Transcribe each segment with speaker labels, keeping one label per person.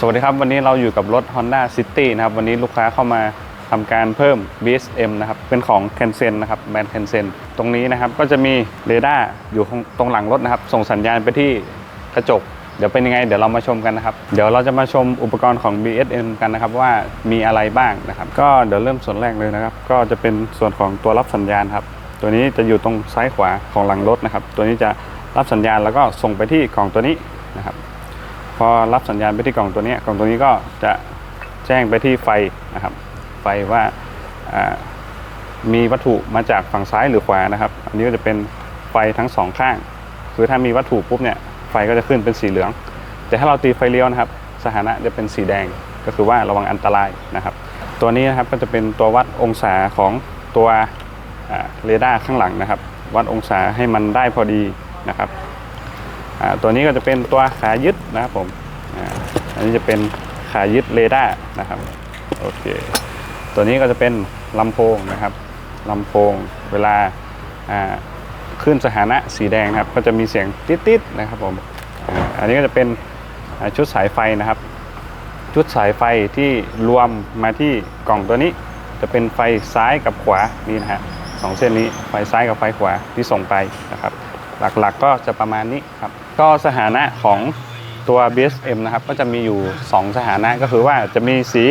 Speaker 1: สวัสดีครับ วันนี้เราอยู่กับรถ Honda City นะครับ วันนี้ลูกค้าเข้ามาทำการเพิ่ม BSM นะครับ เป็นของ c a n s e n นะครับแบรนด์ c a n s e n ตรงนี้นะครับก็จะมีเรดาร์อยู่ตรงหลังรถนะครับ ส่งสัญญาณไปที่กระจก เดี๋ยวเป็นยังไง เดี๋ยวเรามาชมกันนะครับ เดี๋ยวเราจะมาชมอุปกรณ์ของ BSM กันนะครับว่ามีอะไรบ้างนะครับ ก็เดี๋ยวเริ่มส่วนแรกเลยนะครับ ก็จะเป็นส่วนของตัวรับสัญญาณครับ ตัวนี้จะอยู่ตรงซ้ายขวาของหลังรถนะครับ ตัวนี้จะรับสัญญาณแล้วก็ส่งไปที่กล่องตัวนี้นะครับ พอรับสัญญาณไปที่กล่องตัวนี้กล่องตัวนี้ก็จะแจ้งไปที่ไฟนะครับ ไฟว่ามีวัตถุมาจากฝั่งซ้ายหรือขวานะครับ อันนี้ก็จะเป็นไฟทั้งสองข้าง คือถ้ามีวัตถุปุ๊บเนี่ยไฟก็จะขึ้นเป็นสีเหลือง แต่ถ้าเราตีไฟเลี้ยวนะครับ สถานะจะเป็นสีแดงก็คือว่าระวังอันตรายนะครับ ตัวนี้นะครับก็จะเป็นตัววัดองศาของตัวเรดาร์ข้างหลังนะครับ วัดองศาให้มันได้พอดีนะครับ ตัวนี้ก็จะเป็นตัวขายึดนะครับผมอันนี้จะเป็นขายึดเรดาร์นะครับโอเคตัวนี้ก็จะเป็นลำโพงนะครับลำโพงเวลาขึ้นสถานะสีแดงนะครับ ก็จะมีเสียงติ๊ดๆนะครับผมอันนี้ก็จะเป็นชุดสายไฟนะครับ ชุดสายไฟที่รวมมาที่กล่องตัวนี้ จะเป็นไฟซ้ายกับขวานี่นะฮะสองเส้นนี้ไฟซ้ายกับไฟขวาที่ส่งไปนะครับ หลักๆก็จะประมาณนี้ครับ ก็สถานะของตัว BSM นะครับ ก็จะมีอยู่ 2 สถานะก็คือว่าจะมีสี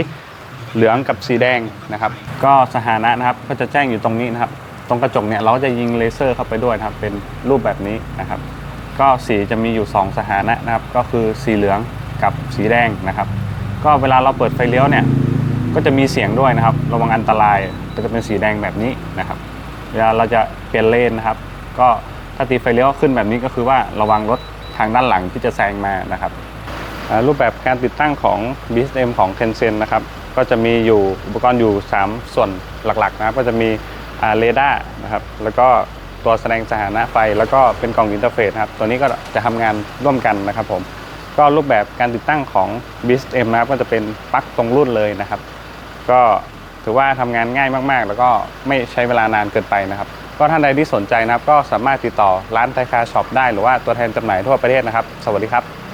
Speaker 1: เหลืองกับสีแดงนะครับ ก็สถานะนะครับก็จะแจ้งอยู่ตรงนี้นะครับ ตรงกระจกเนี่ยเราจะยิงเลเซอร์เข้าไปด้วยนะครับ เป็นรูปแบบนี้นะครับ ก็สีจะมีอยู่ 2 สถานะนะครับ ก็คือสีเหลืองกับสีแดงนะครับ ก็เวลาเราเปิดไฟเลี้ยวเนี่ยก็จะมีเสียงด้วยนะครับ ระวังอันตรายก็จะเป็นสีแดงแบบนี้นะครับ เวลาเราจะเปลี่ยนเลนนะครับ ก็ ถ้าตีไฟเลี้ยวขึ้นแบบนี้ก็คือว่าระวังรถทางด้านหลังที่จะแซงมานะครับรูปแบบการติดตั้งของ BSM ของ t e n c e n นะครับก็จะมีอยู่อุปกรณ์อยู่ 3 ส่วนหลักๆนะครับก็จะมีเรดาร์นะครับแล้วก็ตัวแสดงสถานะไฟ แล้วก็เป็นกล่องอินเทอร์เฟซครับตัวนี้ก็จะทำงานร่วมกันนะครับผมก็รูปแบบการติดตั้งของ BSM นะครับก็จะเป็นปลั๊กตรงรุ่นเลยนะครับ ก็ถือว่าทำงานง่ายมากๆ แล้วก็ไม่ใช้เวลานานเกินไปนะครับ ก็ท่านใดที่สนใจนะครับ ก็สามารถติดต่อร้านไทยคาช็อปได้หรือว่าตัวแทนจำหน่ายทั่วประเทศนะครับ สวัสดีครับ